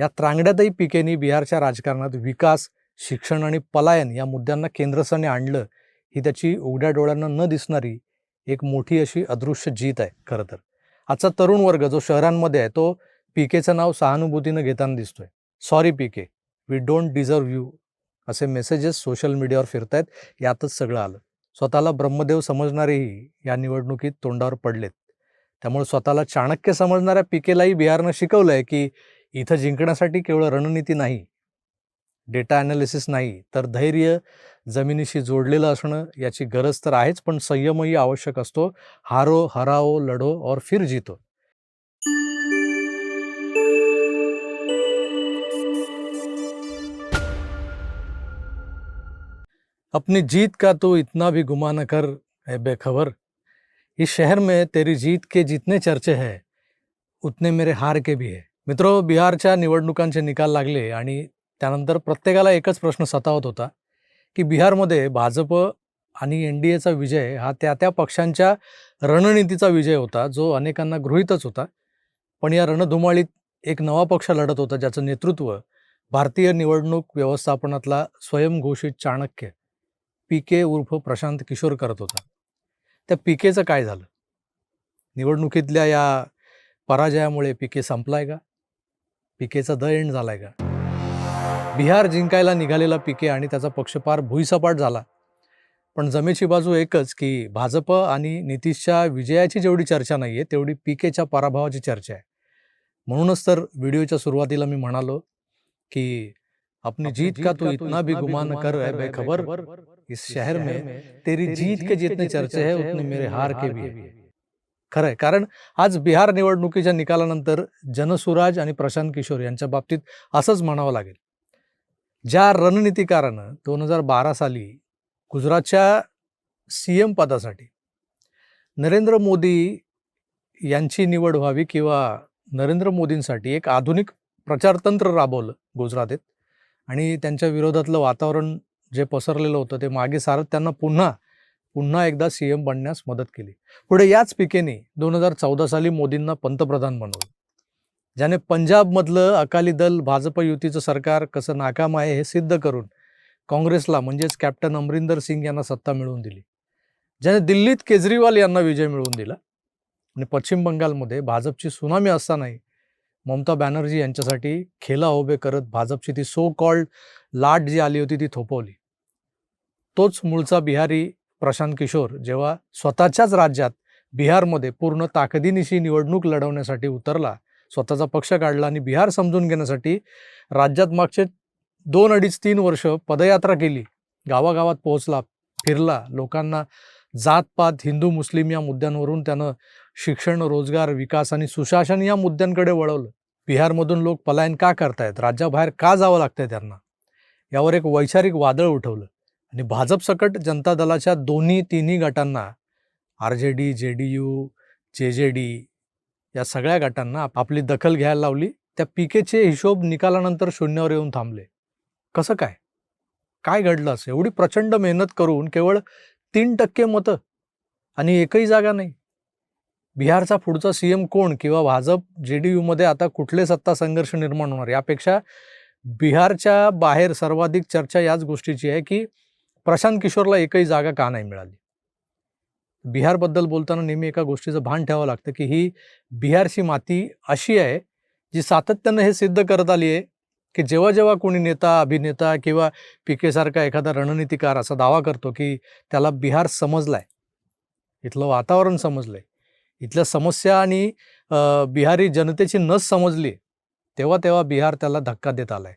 या त्रांगड्यातही पिकेनी बिहारच्या राजकारणात विकास शिक्षण आणि पलायन या मुद्द्यांना केंद्रस्थानी आणलं. ही त्याची उघड्या डोळ्यांना न दिसणारी एक मोठी अशी अदृश्य जीत आहे खरं तर. आजचा तरुण वर्ग जो शहरांमध्ये आहे तो पीकेचं नाव सहानुभूतीनं घेताना दिसतोय. Sorry PK. We don't deserve you असे मेसेजेस सोशल मीडियावर फिरतायत. यातच सगळं आलं. स्वतःला ब्रह्मदेव समजणारेही या निवडणुकीत तोंडावर पडलेत. त्यामुळे स्वतःला चाणक्य समजणाऱ्या पिकेलाही बिहारनं शिकवलं आहे की इथं जिंकण्यासाठी केवळ रणनीती नाही डेटा ॲनालिसिस नाही तर धैर्य जमिनीशी जोडलेलं असणं याची गरज तर आहेच पण संयमही आवश्यक असतो. हारो हराओ लढो और फिर जितो. अपनी जीत का तो इतना भी गुमा न कर है बेखबर। इस शहर में तेरी जीत के जितने चर्चे हैं उतने मेरे हार के भी है। मित्रो बिहारच्या निवडणुकांचे निकाल लागले आणि त्यानंतर प्रत्येकाला एकच प्रश्न सतावत होता की बिहारमध्ये भाजप आणि एन डी एचा विजय हा त्या त्या पक्षांच्या रणनीतीचा विजय होता जो अनेकांना गृहीतच होता. पण या रणधुमाळीत एक नवा पक्ष लढत होता ज्याचं नेतृत्व भारतीय निवडणूक व्यवस्थापनातला स्वयंघोषित चाणक्य पी के उर्फ प्रशांत किशोर करत होता. त्या पी केचं काय झालं? निवडणुकीतल्या या पराजयामुळे पी के संपलाय का? पीकेचा द एंड झालाय का? बिहार जिंकायला निघालेला पीके आणि त्याचा पक्षपार भुईसपाट झाला. पण जमेची बाजू एकच की भाजप आणि नितीशच्या विजयाची जेवढी चर्चा नाही आहे तेवढी पीकेच्या पराभवाची चर्चा आहे. म्हणूनच तर व्हिडिओच्या सुरुवातीला मी म्हणालो की अपनी जीत का तू इतना भी गुमान कर है बेखबर? इस शहर में तेरी जीत के जितने चर्चे है उतने मेरे हार के भी है। खरं आहे कारण आज बिहार निवडणुकीच्या निकालानंतर जनसुराज आणि प्रशांत किशोर यांच्या बाबतीत असंच म्हणावं लागेल. ज्या रणनीतिकारानं दोन हजार बारा साली गुजरातच्या सी एम पदासाठी नरेंद्र मोदी यांची निवड व्हावी किंवा नरेंद्र मोदींसाठी एक आधुनिक प्रचारतंत्र राबवलं गुजरातेत आणि त्यांच्या विरोधातलं वातावरण जे पसरलेलं होतं ते मागे सारत त्यांना पुन्हा पुन्हा एकदा सी एम बनण्यास मदत केली. पुढे याच पिकेने दोन हजार चौदा साली मोदींना पंतप्रधान बनवलं. ज्याने पंजाबमधलं अकाली दल भाजप युतीचं सरकार कसं नाकाम आहे हे सिद्ध करून काँग्रेसला म्हणजेच कॅप्टन अमरिंदर सिंग यांना सत्ता मिळवून दिली. ज्याने दिल्लीत केजरीवाल यांना विजय मिळवून दिला. आणि पश्चिम बंगालमध्ये भाजपची सुनामी असतानाही ममता बॅनर्जी यांच्यासाठी खेला उभे करत भाजपची ती सो कॉल्ड लाट जी आली होती ती थोपवली. तोच मूळचा बिहारी प्रशांत किशोर जेव्हा स्वतःच्याच राज्यात बिहारमध्ये पूर्ण ताकदीनिशी निवडणूक लढवण्यासाठी उतरला स्वतःचा पक्ष काढला आणि बिहार समजून घेण्यासाठी राज्यात मागचे दोन अडीच तीन वर्ष पदयात्रा केली. गावागावात पोहोचला फिरला. लोकांना जातपात हिंदू मुस्लिम या मुद्द्यांवरून त्यानं शिक्षण रोजगार विकास आणि सुशासन या मुद्द्यांकडे वळवलं. बिहारमधून लोक पलायन का करतायत? राज्याबाहेर का जावं लागतंय त्यांना? यावर एक वैचारिक वादळ उठवलं. आणि भाजप सकट जनता दलाच्या दोन्ही तिन्ही गटांना R J D J D you जे जे डी या सगळ्या गटांना आपली दखल घ्यायला लावली. त्या पिकेचे हिशोब निकालानंतर शून्यावर येऊन थांबले. कसं काय? काय घडलं असं? एवढी प्रचंड मेहनत करून केवळ तीन टक्के मतं आणि एकही जागा नाही. बिहारचा पुढचा सी एम कोण किंवा भाजप जे डी यूमध्ये आता कुठले सत्ता संघर्ष निर्माण होणार? यापेक्षा बिहारच्या बाहेर सर्वाधिक चर्चा याच गोष्टीची आहे की प्रशांत किशोरला एकही जागा का नाही मिळाली? बिहारबद्दल बोलताना नेहमी एका गोष्टीचं भान ठेवावं लागतं की ही बिहारची माती अशी आहे जी सातत्यानं हे सिद्ध करत आली आहे की जेव्हा जेव्हा कोणी नेता अभिनेता किंवा पिकेसारखा एखादा रणनीतिकार असा दावा करतो की त्याला बिहार समजलाय इथलं वातावरण समजलंय इथल्या समस्या आणि बिहारी जनतेची नस समजली तेव्हा तेव्हा बिहार त्याला धक्का देत आलाय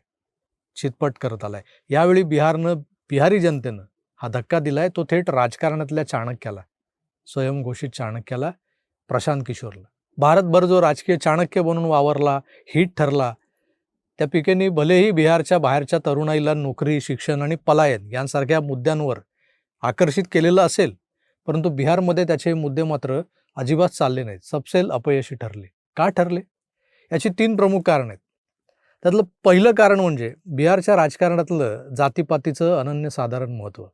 चितपट करत आलाय. यावेळी बिहारनं बिहारी जनतेनं हा धक्का दिलाय तो थेट राजकारणातल्या चाणक्याला स्वयंघोषित चाणक्याला प्रशांत किशोरला. भारतभर जो राजकीय चाणक्य बनून वावरला हिट ठरला त्या पिकेनी भलेही बिहारच्या बाहेरच्या तरुणाईला नोकरी शिक्षण आणि पलायन यांसारख्या मुद्द्यांवर आकर्षित केलेलं असेल परंतु बिहारमध्ये त्याचे मुद्दे मात्र अजिबात चालले नाहीत. सपसेल अपयशी ठरले. का ठरले? याची तीन प्रमुख कारण आहेत. त्यातलं पहिलं कारण म्हणजे बिहारच्या राजकारणातलं जातीपातीचं अनन्यसाधारण महत्त्व.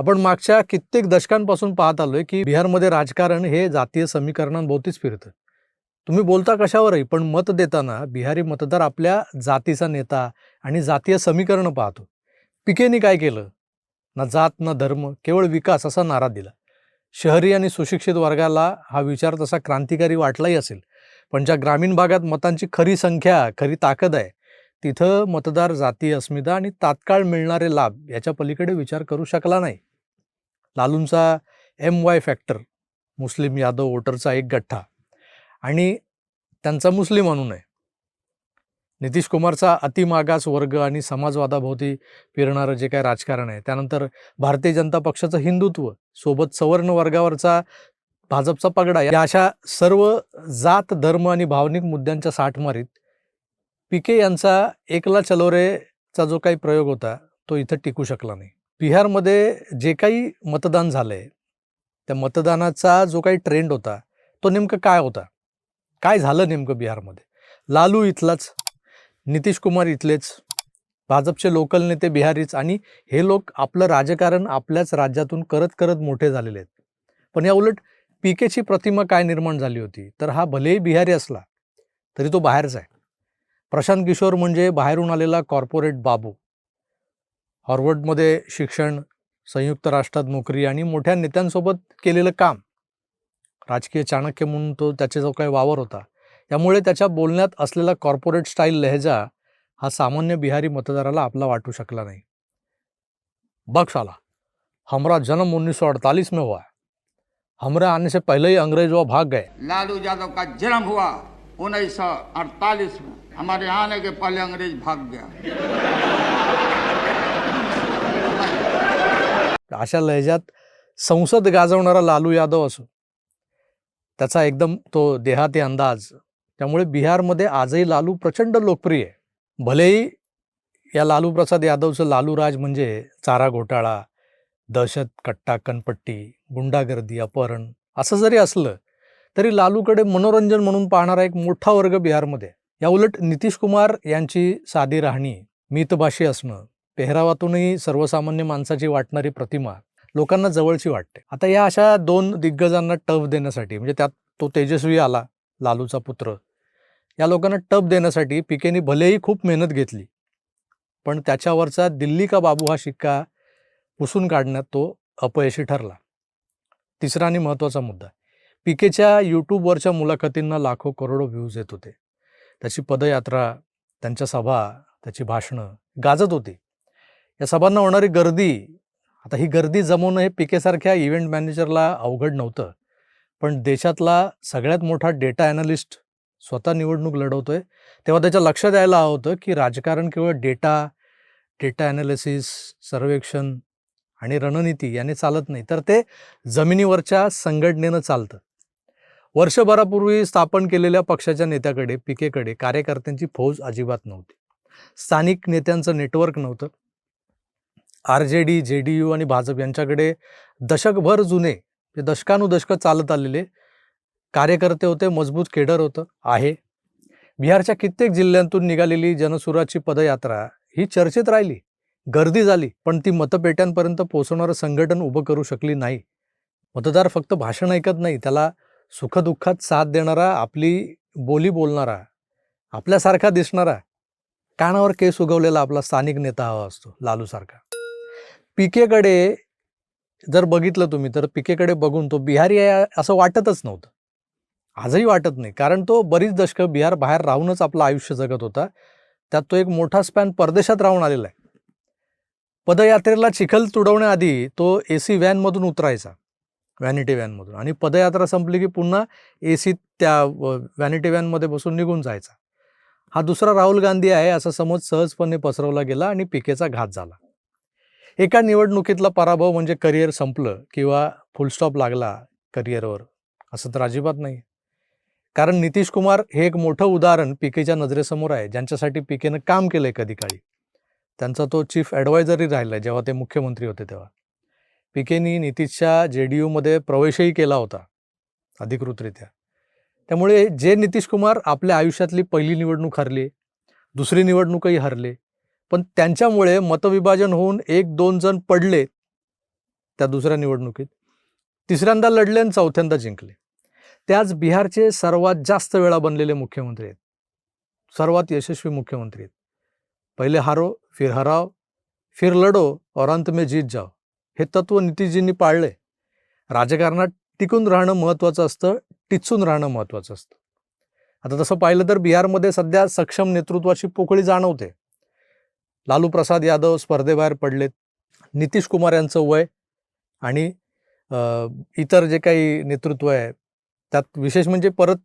आपण मागच्या कित्येक दशकांपासून पाहत आलोय की बिहारमध्ये राजकारण हे जातीय समीकरणांभोवतीच फिरतं. तुम्ही बोलता कशावरही पण मत देताना बिहारी मतदार आपल्या जातीचा नेता आणि जातीय समीकरण पाहतो. पिकेनी काय केलं? ना जात ना धर्म केवळ विकास असा नारा दिला. शहरी आणि सुशिक्षित वर्गाला हा विचार तसा क्रांतिकारी वाटलाही असेल. पण ज्या ग्रामीण भागात मतांची खरी संख्या खरी ताकद आहे तिथं मतदार जाती अस्मिता आणि तात्काळ मिळणारे लाभ याच्या पलीकडे विचार करू शकला नाही. लालूंचा एम वाय फॅक्टर मुस्लिम यादव वोटरचा एक गठ्ठा. आणि त्यांचा मुस्लिम म्हणून आहे नितीश कुमारचा अतिमागास वर्ग आणि समाजवादाभोवती फिरणारं जे काय राजकारण आहे त्यानंतर भारतीय जनता पक्षाचं हिंदुत्व सोबत सवर्ण वर्गावरचा भाजपचा पगडा या अशा सर्व जात धर्म आणि भावनिक मुद्द्यांच्या साठमारीत पिके यांचा एकला चलोरेचा जो काही प्रयोग होता तो इथं टिकू शकला नाही. बिहारमध्ये जे काही मतदान झालं आहे त्या मतदानाचा जो काही ट्रेंड होता तो नेमकं काय होता? काय झालं नेमकं बिहारमध्ये? लालू इथलाच नितीश कुमार इथलेच भाजपचे लोकल नेते बिहारीच आणि हे लोक आपलं राजकारण आपल्याच राज्यातून करत करत मोठे झालेले आहेत. पण या उलट पीकेची प्रतिमा काय निर्माण झाली होती? तर हा भलेही बिहारी असला तरी तो बाहेरचा आहे. प्रशांत किशोर म्हणजे बाहेरून आलेला कॉर्पोरेट बाबू. हॉर्वर्डमध्ये शिक्षण संयुक्त राष्ट्रात नोकरी आणि मोठ्या नेत्यांसोबत केलेलं काम. राजकीय चाणक्य म्हणून तो त्याचा जो काही वावर होता. त्यामुळे त्याच्या बोलण्यात असलेला कॉर्पोरेट स्टाईल लहजा हा सामान्य बिहारी मतदाराला आपला वाटू शकला नाही. बख्श आला. हमारा जन्म 1948 में हुआ है. हमारे आने से पहले ही अंग्रेज वो भाग गए. लालू यादव का जन्म हुआ उन्नीस सौ अड़तालीस में हमारे आने के पहले अंग्रेज भाग गया। अशा लहजात संसद गाजवणारा लालू यादव असो. त्याचा एकदम तो देहाती अंदाज. त्यामुळे बिहारमध्ये आजही लालू प्रचंड लोकप्रिय आहे. भलेही या लालू प्रसाद यादवचं लालू राज म्हणजे चारा घोटाळा दहशत कट्टा कनपट्टी गुंडागर्दी अपहरण असं जरी असलं तरी लालूकडे मनोरंजन म्हणून पाहणारा एक मोठा वर्ग बिहारमध्ये या उलट नितीश कुमार यांची साधी राहणी मितभाषी असणं पेहरावातूनही सर्वसामान्य माणसाची वाटणारी प्रतिमा लोकांना जवळची वाटते. आता या अशा दोन दिग्गजांना टफ देण्यासाठी म्हणजे त्यात तो तेजस्वी आला लालूचा पुत्र या लोकांना टप देण्यासाठी पिकेनी भलेही खूप मेहनत घेतली पण त्याच्यावरचा दिल्ली का बाबू हा शिक्का पुसून काढण्यात तो अपयशी ठरला. तिसरा आणि महत्त्वाचा मुद्दा पिकेच्या यूट्यूबवरच्या मुलाखतींना लाखो करोडो व्ह्यूज येत होते. त्याची पदयात्रा त्यांच्या सभा त्याची भाषणं गाजत होती. या सभांना होणारी गर्दी आता ही गर्दी जमवणं हे पिकेसारख्या इव्हेंट मॅनेजरला अवघड नव्हतं. पण देशातला सगळ्यात मोठा डेटा ॲनालिस्ट स्वतः निवडणूक लढवतोय. तेव्हा त्याच्या लक्षात यायला हवं होतं की राजकारण केवळ डेटा डेटा ॲनालिसिस सर्वेक्षण आणि रणनीती याने चालत नाही. तर ते जमिनीवरच्या संघटनेनं चालतं. वर्षभरापूर्वी स्थापन केलेल्या पक्षाच्या नेत्याकडे पिकेकडे कार्यकर्त्यांची फौज अजिबात नव्हती. स्थानिक नेत्यांचं नेटवर्क नव्हतं. R J D J D U आणि भाजप यांच्याकडे दशकभर जुने दशकानुदशकं चालत आलेले कार्यकर्ते होते मजबूत केडर होतं आहे. बिहारच्या कित्येक जिल्ह्यांतून निघालेली जनसुराची पदयात्रा ही चर्चेत राहिली गर्दी झाली पण ती मतपेट्यांपर्यंत पोहोचवणारं संघटन उभं करू शकली नाही. मतदार फक्त भाषण ऐकत नाही त्याला सुखदुःखात साथ देणारा आपली बोली बोलणारा आपल्यासारखा दिसणारा कानावर केस उगवलेला आपला स्थानिक नेता हवा असतो लालूसारखा. पिकेकडे जर बघितलं तुम्ही तर पिकेकडे बघून तो बिहारी आहे असं वाटतच नव्हतं. आजही वाटत नाही कारण तो बरीच दशकं बिहार बाहेर राहूनच आपलं आयुष्य जगत होता. त्यात तो एक मोठा स्पॅन परदेशात राहून आलेला आहे. पदयात्रेला चिखल तुडवण्याआधी तो ए सी व्हॅनमधून उतरायचा व्हॅनिटी व्हॅनमधून. आणि पदयात्रा संपली की पुन्हा ए सी त्या व्हॅनिटी व्हॅनमध्ये बसून निघून जायचा. हा दुसरा राहुल गांधी आहे असा समज सहजपणे पसरवला गेला आणि पिकेचा घात झाला. एका निवडणुकीतला पराभव म्हणजे करिअर संपलं किंवा फुलस्टॉप लागला करिअरवर असं तर अजिबात नाही. कारण नितीश कुमार हे एक मोठं उदाहरण पिकेच्या नजरेसमोर आहे ज्यांच्यासाठी पिकेनं काम केलंय कधी काळी. त्यांचा तो चीफ ॲडवायझरही राहिला जेव्हा ते मुख्यमंत्री होते तेव्हा. पिकेनी नितीशच्या जे डी यूमध्ये प्रवेशही केला होता अधिकृतरित्या. त्यामुळे जे नितीश कुमार आपल्या आयुष्यातली पहिली निवडणूक हरली दुसरी निवडणूकही हरले पण त्यांच्यामुळे मतविभाजन होऊन एक दोन जण पडले त्या दुसऱ्या निवडणुकीत. तिसऱ्यांदा लढले आणि चौथ्यांदा जिंकले. त्याच बिहारचे सर्वात जास्त वेळा बनलेले मुख्यमंत्री आहेत. सर्वात यशस्वी मुख्यमंत्री आहेत. पहिले हारो फिर हराव फिर लढो और अंत में जीत जाओ. हे तत्व नितीशजींनी पाळले. राजकारणात टिकून राहणं महत्त्वाचं असतं टिचून राहणं महत्त्वाचं असतं. आता तसं पाहिलं तर बिहारमध्ये सध्या सक्षम नेतृत्वाची पोकळी जाणवते. लालू प्रसाद यादव स्पर्धेबाहेर पडलेत. नितीश कुमार यांचं वय आणि इतर जे काही नेतृत्व आहे त्यात विशेष म्हणजे परत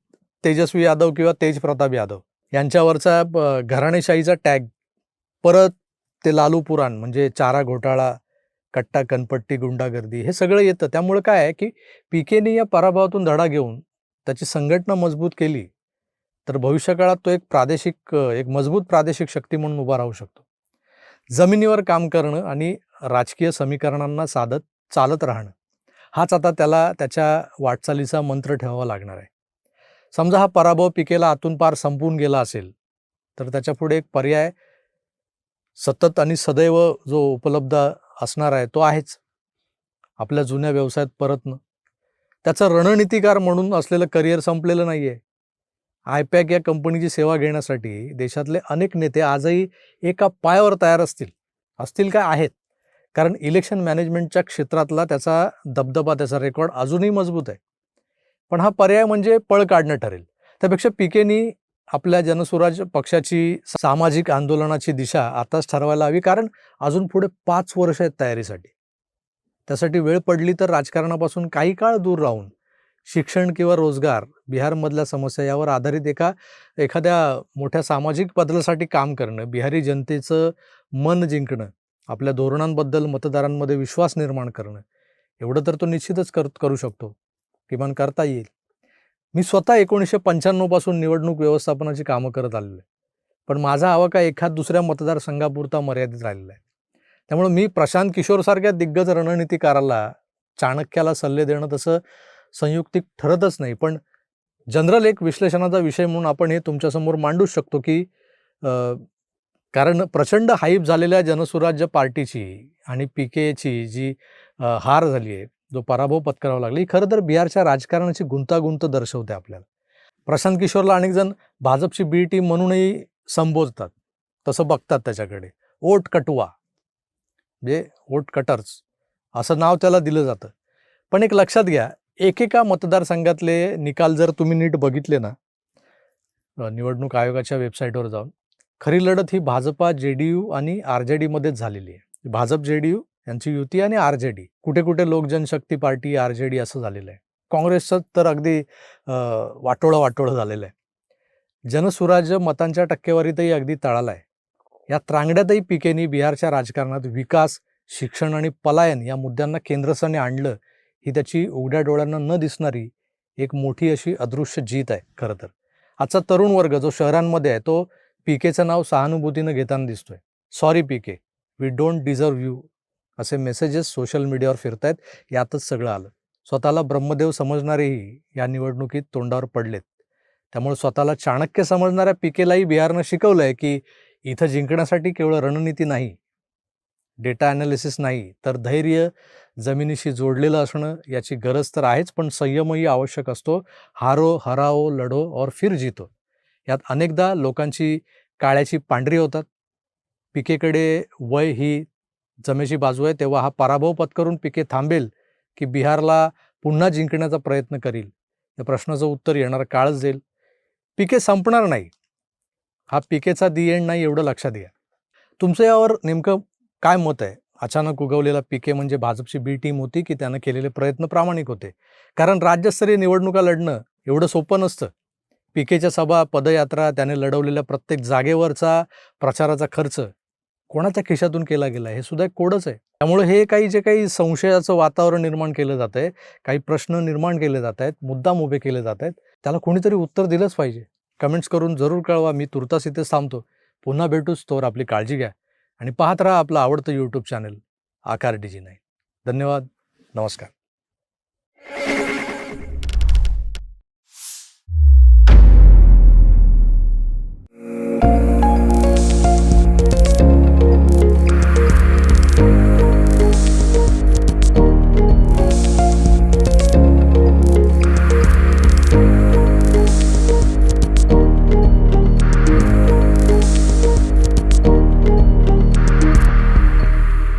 तेजस्वी यादव किंवा तेज प्रताप यादव यांच्यावरचा घराणेशाहीचा टॅग. परत ते लालू पुराण म्हणजे चारा घोटाळा कट्टा कनपट्टी गुंडागर्दी हे सगळं येतं. त्यामुळे काय आहे की पी केने या पराभवातून धडा घेऊन त्याची संघटना मजबूत केली तर भविष्यकाळात तो एक प्रादेशिक एक मजबूत प्रादेशिक शक्ती म्हणून उभा राहू शकतो. जमिनीवर काम करणं आणि राजकीय समीकरणांना साधत चालत राहणं. हाच आता त्याला त्याच्या वाटचालीचा मंत्र ठेवावा लागणार आहे. समजा हा पराभव पिकेला आतून पार संपून गेला असेल तर त्याच्यापुढे एक पर्याय सतत आणि सदैव जो उपलब्ध असणार आहे तो आहेच. आपल्या जुन्या व्यवसायात परतणं. त्याचं रणनीतिकार म्हणून असलेलं करिअर संपलेलं नाही आहे आयपॅक या कंपनीची सेवा घेण्यासाठी देशातले अनेक नेते आजही एका पायावर तयार असतील असतील काय आहेत? कारण इलेक्शन मॅनेजमेंटच्या क्षेत्रातला त्याचा दबदबा त्याचा रेकॉर्ड अजूनही मजबूत आहे. पण हा पर्याय म्हणजे पळ काढणं ठरेल. त्यापेक्षा पिकेनी आपल्या जनसुराज पक्षाची सामाजिक आंदोलनाची दिशा आताच ठरवायला हवी कारण अजून पुढे पाच वर्ष आहेत तयारीसाठी. त्यासाठी वेळ पडली तर राजकारणापासून काही काळ दूर राहून शिक्षण किंवा रोजगार बिहारमधल्या समस्या यावर आधारित एका एखाद्या मोठ्या सामाजिक बदलासाठी काम करणं बिहारी जनतेचं मन जिंकणं आपल्या धोरणांबद्दल मतदारांमध्ये विश्वास निर्माण करणं एवढं तर तो निश्चितच कर करू शकतो किमान करता येईल. मी स्वतः एकोणीसशे पंच्याण्णवपासून निवडणूक व्यवस्थापनाची कामं करत आलेलो आहे. पण माझा आवाका एखाद दुसऱ्या मतदारसंघापुरता मर्यादित राहिलेला आहे. त्यामुळे मी प्रशांत किशोरसारख्या दिग्गज रणनीतिकाराला चाणक्याला सल्ले देणं तसं संयुक्तिक ठरतच नाही. पण जनरल एक विश्लेषणाचा विषय म्हणून आपण हे तुमच्यासमोर मांडूच शकतो की कारण प्रचंड हाईप झालेल्या जनसुराज्य पार्टीची आणि पी केची जी हार झाली आहे जो पराभव पत्करावा लागला ही खरं तर बिहारच्या राजकारणाची गुंतागुंत दर्शवते आपल्याला. प्रशांत किशोरला अनेक जण भाजपची बी टीम म्हणूनही संबोधतात. तसं बघतात त्याच्याकडे. ओट कटवा. म्हणजे ओट कटर्स. असं नाव त्याला दिलं जातं. पण एक लक्षात घ्या एकेका मतदारसंघातले निकाल जर तुम्ही नीट बघितले ना निवडणूक आयोगाच्या वेबसाईटवर जाऊन खरी लढत ही भाजपा जे डी यू आणि आर जे डीमध्येच झालेली आहे. भाजप जे डी यू यांची युती आणि आर जे डी कुठे कुठे Lok Janshakti party R J D असं झालेलं आहे. काँग्रेसचं तर अगदी वाटोळं वाटोळं झालेलं आहे. जनसुराज्य मतांच्या टक्केवारीतही अगदी तळाला आहे. या त्रांगड्यातही पिकेनी बिहारच्या राजकारणात विकास शिक्षण आणि पलायन या मुद्द्यांना केंद्रस्थानी आणलं ही त्याची उघड्या डोळ्यांना न दिसणारी एक मोठी अशी अदृश्य जीत आहे खरं तर. आजचा तरुण वर्ग जो शहरांमध्ये आहे तो पीकेचं नाव सहानुभूतीनं घेताना दिसतोय. Sorry PK we don't deserve you असे मेसेजेस सोशल मीडियावर फिरतायत. यातच सगळं आलं. स्वतःला ब्रह्मदेव समजणारेही या निवडणुकीत तोंडावर पडलेत. त्यामुळे स्वतःला चाणक्य समजणाऱ्या पिकेलाही बिहारनं शिकवलंय की इथं जिंकण्यासाठी केवळ रणनीती नाही डेटा ॲनालिसिस नाही तर धैर्य जमिनीशी जोडलेलं असणं याची गरज तर आहेच पण संयमही आवश्यक असतो. हारो हराओ लढो और फिर जितो. यात अनेकदा लोकांची काळ्याची पांढरी होतात. पिकेकडे वय ही जमेची बाजू आहे तेव्हा हा पराभव पत्करून पिके थांबेल की बिहारला पुन्हा जिंकण्याचा प्रयत्न करील. या प्रश्नाचं उत्तर येणार काळच देईल. पिके संपणार नाही. हा पिकेचा दी एंड नाही एवढं लक्षात घ्या. तुमचं यावर नेमकं काय मत आहे? अचानक उगवलेला पिके म्हणजे भाजपची बी टीम होती की त्यानं केलेले प्रयत्न प्रामाणिक होते. कारण राज्यस्तरीय निवडणुका लढणं एवढं सोपं नसतं. पिकेच्या सभा पदयात्रा त्याने लढवलेल्या प्रत्येक जागेवरचा प्रचाराचा खर्च कोणाच्या खिशातून केला गेला हे सुद्धा एक कोडच आहे. त्यामुळे हे काही जे काही संशयाचं वातावरण निर्माण केलं जात आहे काही प्रश्न निर्माण केले जात आहेत मुद्दाम उभे केले जात आहेत त्याला कोणीतरी उत्तर दिलंच पाहिजे. कमेंट्स करून जरूर कळवा मी तुर्तास इथेच थांबतो. पुन्हा भेटूच तोवर आपली काळजी घ्या. आणि पाहत राहा आपलं आवडतं यूट्यूब चॅनल आकार डिजी नाही धन्यवाद. नमस्कार.